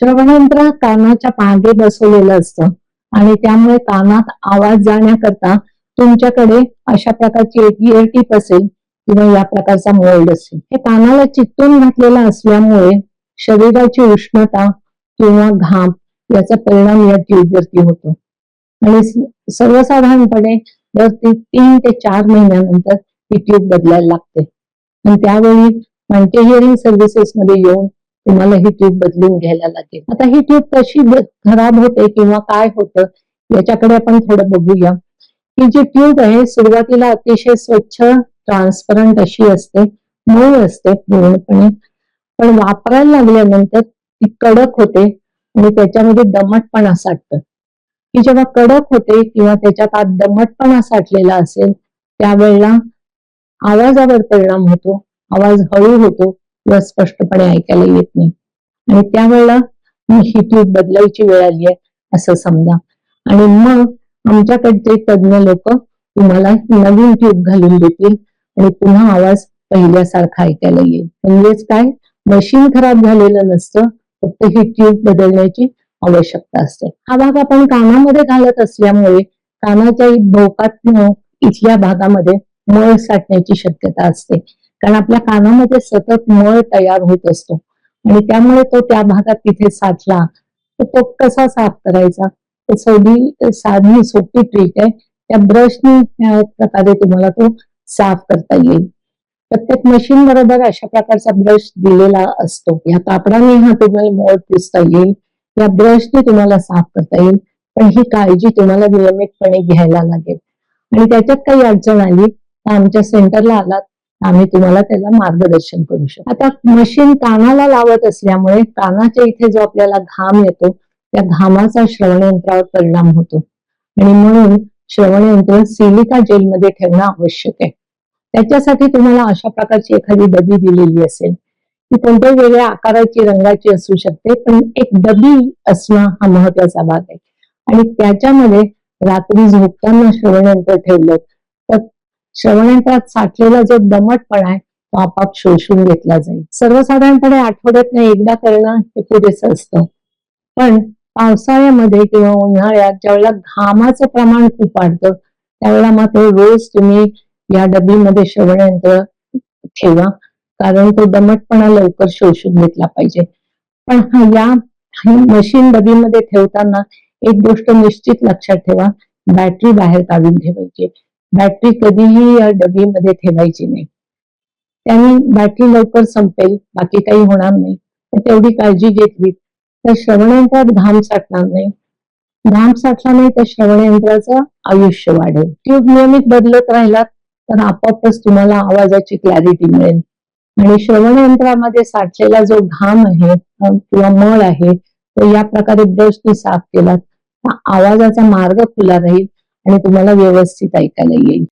श्रवणयंत्र कानाच्या मागे बसवलेलं असतं. आणि त्यामुळे कानात आवाज जाण्याकरता तुमच्याकडे अशा प्रकारची एक इयर टीप असेल किंवा या प्रकारचा मोल्ड असेल. हे कानाला चिकटून घातलेला असल्यामुळे शरीराची उष्णता किंवा घाम याचा परिणाम या ट्यूबवरती होतो. आणि सर्वसाधारणपणे जर ती तीन ते चार महिन्यानंतर ही ट्यूब बदलायला लागते. आणि त्यावेळी मल्टी हिअरिंग सर्व्हिसेस मध्ये येऊन तुम्हाला ही ट्यूब बदलून घ्यायला लागेल. आता ही ट्यूब कशी खराब होते किंवा काय होतं याच्याकडे आपण थोडं बघूया. ही जी ट्यूब आहे सुरुवातीला अतिशय स्वच्छ ट्रान्सपरंट अशी असते मऊ असते पूर्णपणे. पण वापरायला लागल्यानंतर ती कडक होते आणि त्याच्यामध्ये दमटपणा साठतं. ती जेव्हा कडक होते किंवा त्याच्यात आत दमटपणा साठलेला असेल त्यावेळेला आवाजावर परिणाम होतो आवाज हळू होतो किंवा स्पष्टपणे ऐकायला येत नाही. आणि त्यावेळेला ही ट्यूब बदलायची वेळ आली आहे असं समजा. आणि मग आमच्याकडचे तज्ज्ञ लोक तुम्हाला नवीन ट्यूब घालून देतील आणि पुन्हा आवाज पहिल्यासारखा ऐकायला येईल. म्हणजेच काय? मशीन खराब झालेलं नसतं फक्त ही ट्यूब बदलण्याची आवश्यकता असते. हा भाग आपण कानामध्ये घालत असल्यामुळे कानाच्या भोकात इथल्या भागामध्ये मळ साठण्याची शक्यता असते. कारण आपल्या कानामध्ये सतत मळ तयार होत असतो. आणि त्यामुळे तो त्या भागात तिथे साठला तर तो कसा साफ करायचा? तर साधी साधी सोपी ट्रीट आहे. त्या ब्रशनी प्रकारे तुम्हाला तो साफ करता येईल. प्रत्येक मशीन बरोबर अशा प्रकारचा ब्रश दिलेला असतो. या कापडाने हा तुम्हाला मळ पुसता येईल. या ब्रशने तुम्हाला साफ करता येईल. पण ही काळजी तुम्हाला नियमितपणे घ्यायला लागेल. आणि त्याच्यात काही अडचण आली तर आमच्या सेंटरला आलात. आम्ही तुम्हाला त्याला मार्गदर्शन करू शकतो. आता मशीन कानाला लावत असल्यामुळे कानाच्या इथे जो आपल्याला घाम येतो त्या घामाचा श्रवणयंत्रावर परिणाम होतो. आणि म्हणून श्रवणयंत्र सिलिका जेलमध्ये ठेवणं आवश्यक आहे. त्याच्यासाठी तुम्हाला अशा प्रकारची एखादी डबी दिलेली असेल ती कोणत्याही वेगळ्या आकाराची रंगाची असू शकते पण एक डबी असणं हा महत्त्वाचा भाग आहे. आणि त्याच्यामध्ये रात्री झोपताना श्रवणयंत्र ठेवलं तर श्रवणयंत्रात साठलेला जो दमटपणा आहे तो आपाप शोषून घेतला जाईल. सर्वसाधारणपणे आठवड्यातनं एकदा करणं हे पुरेसं असतं. पण पावसाळ्यामध्ये किंवा उन्हाळ्यात ज्यावेळेला घामाचं प्रमाण खूप वाढतं त्यावेळेला मात्र रोज तुम्ही या डबीमध्ये श्रवणयंत्र ठेवा कारण तो दमटपणा लवकर शोषून घेतला पाहिजे. पण हा या मशीन डबीमध्ये ठेवताना एक गोष्ट निश्चित लक्षात ठेवा बॅटरी बाहेर काढून ठेवायची. बॅटरी कधीही या डबीमध्ये ठेवायची नाही. त्यांनी बॅटरी लवकर संपेल बाकी काही होणार नाही. तेवढी काळजी घेतली तर श्रवणयंत्रात घाम साठणार नाही. घाम साठला नाही तर श्रवणयंत्राचं आयुष्य वाढेल. ट्यूब नियमित बदलत राहिलात तर आपोआपच तुम्हाला आवाजाची क्लॅरिटी मिळेल. आणि श्रवणयंत्रामध्ये साठलेला जो घाम आहे किंवा मळ आहे तो या प्रकारे ब्रशने साफ केला तर आवाजाचा मार्ग खुला राहील. आणि तुम्हाला व्यवस्थित ऐकायला येईल.